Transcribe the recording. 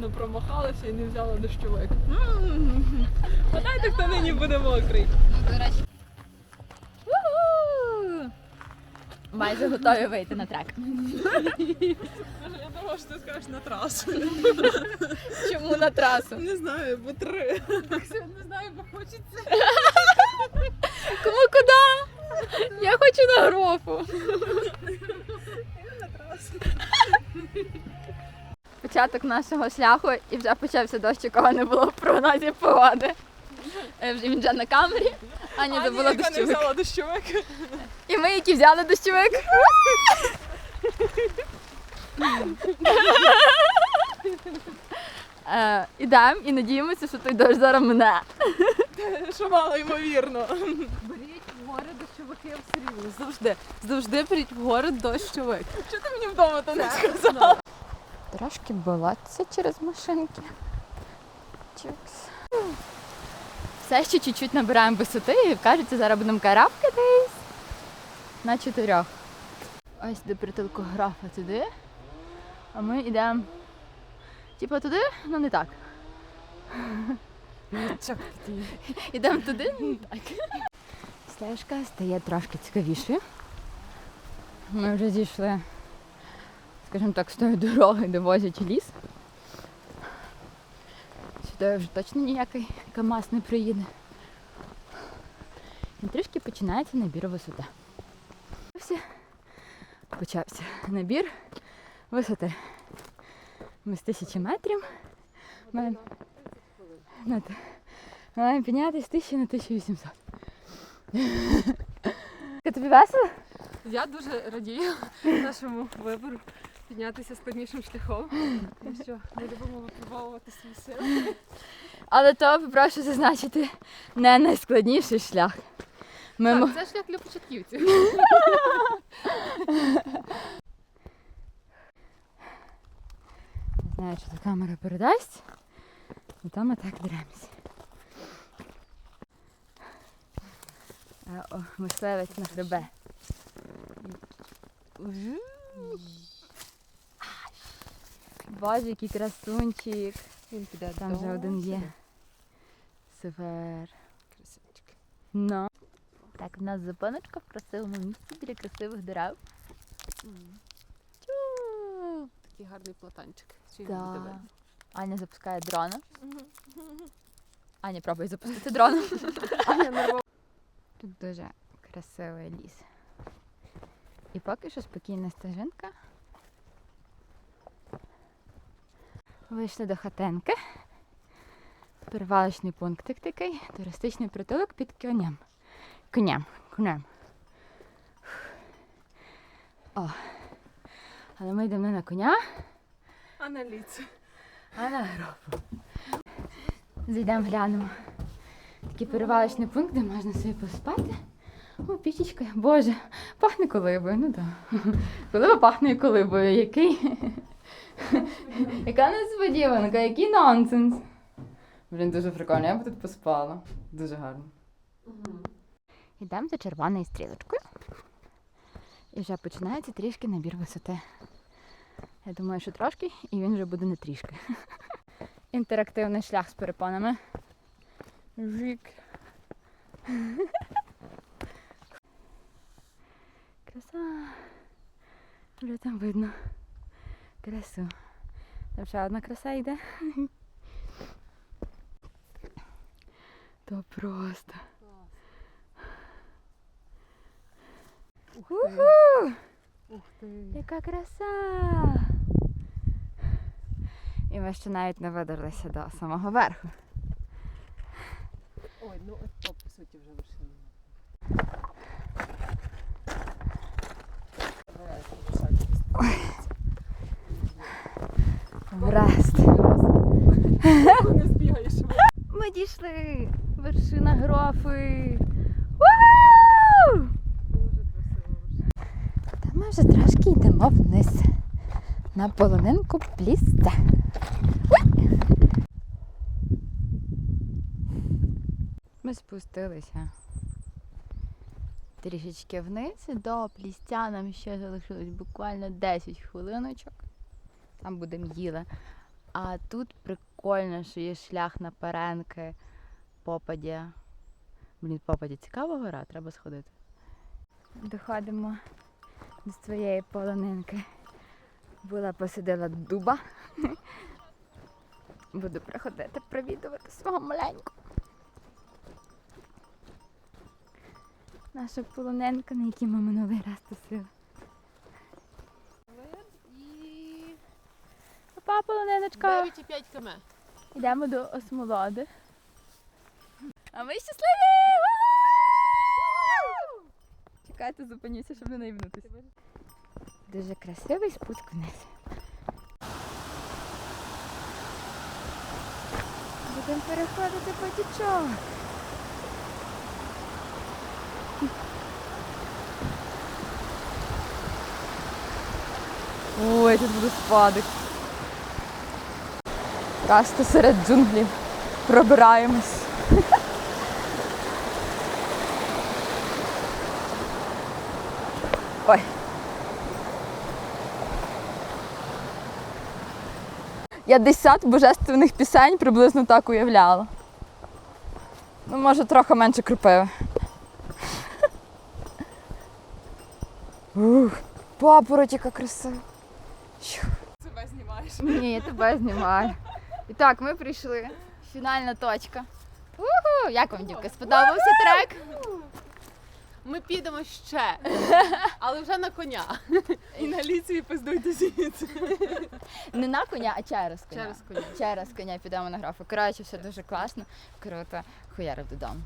страшенно промахалася і не взяла дощовик. Гадайте, хто нині буде мокрий. Ну. Майже готові вийти на трек. Я думала, що ти скажеш на трасу. Чому на трасу? Не знаю, бо три. Не знаю, бо хочеться. Кому куди? Я хочу на грофу. На трасу. Початок нашого шляху і вже почався дощ, якого не було в прогнозі погоди. Е, Вже він вже на камері. Аня забула яка не дощовик. взяла дощовик. І ми, які взяли дощовик. Е, Ідемо і надіємося, що той дощ зараз мене. Що мало ймовірно. Беріть в гори дощовики в серйозно. Завжди. Завжди беріть в гори дощовик. Чого ти мені вдома то не сказала? Трошки болотися через машинки. Чикс. Все ще чуть-чуть набираємо висоти і кажеться, зараз будемо карабкатись на чотирьох. Ось до притулку графа туди. А ми йдемо типу туди, ну не так. Йдемо туди, ну не так. Стежка стає трошки цікавішою. Ми вже зійшли скажімо так, з тої дороги, де возять ліс. Сюди вже точно ніякий КАМАЗ не приїде. І трішки починається набір висоти. Почався набір висоти. Ми з тисячі метрів. Маємо, маємо піднятися з 1000 на 1800. Тобі весело? Я дуже радію нашому вибору піднятися складнішим шляхом. Тому що ми любимо випробовувати свої сили. Але то прошу зазначити не найскладніший шлях. Ми мо- Так, це шлях для початківців. Не знаю, чи то камера передасть. І там ми так дремся. О, мисливець на хребе. Боже, який красунчик. Він піде Там вже один є. Супер. Красавчик. Ну. Так, в нас зупиночка в красивому місці біля красивих дерев. Чу! Такий гарний платанчик. Чи Да. буде видно? Аня запускає дрона. Аня пробує запустити дрон. Аня нервова. Тут дуже красивий ліс. І поки що спокійна стежинка. Вийшли до хатинки. Перевалочний пунктик такий, туристичний притулок під конем. Конем, конем. О. Але ми йдемо не на коня, А на ліце. а на гробу. Зайдемо глянемо. Такий перевалочний пункт, де можна собі поспати. О, пічечка. Боже, пахне колибою, ну так. Колиба пахне колибою. Який? Яка несподіванка, який нонсенс. Блін, дуже прикольно, я б тут поспала. Дуже гарно. Йдемо за червоною стрілочкою. І вже починається трішки набір висоти. Я думаю, що трошки, і він вже буде не трішки. Інтерактивний шлях з перепонами. Жик. Краса. Вже там видно красу. Там ще одна краса йде. То просто. Уху! Ух ти. Яка краса! І ми ще навіть не видерлися до самого верху. Ой, ну от то, по суті вже вершина. Врест. Ми дійшли! Вершина грофи! Дуже. Та ми вже трошки йдемо вниз. На полонинку плісця. Ми спустилися трішечки вниз до плістя нам ще залишилось буквально 10 хвилиночок. Там будемо їли. А тут прикольно, що є шлях на перенки, попаді. Блін, попаді цікава гора, треба сходити. Доходимо до своєї полонинки. Була посадила дуба. Буду приходити провідувати свого маленького. Наша полоненка, на якій ми минулий раз тусили. І Папа, 9,5 км. Йдемо до осмолоди. А ми щасливі! Чекайте, зупинюся, щоб не наївнутися. Дуже красивий спуск вниз. Будемо переходити потічок. Ой, тут буде спадик. Просто серед джунглів пробираємось. Ой. Я десят божественних пісень приблизно так уявляла. Ну, може, трохи менше кропиви. Ух, папороть, яка красива. Щу. Себе знімаєш. Ні, я тебе знімаю. І так, ми прийшли. Фінальна точка. Уху! Як вам, дівки, сподобався трек? Ми підемо ще, але вже на коня. І на ліції пиздуйте звідси. Не на коня, а через коня. Через коня. Через коня підемо на графу. Коротше, все дуже класно, круто. Хуярив додому.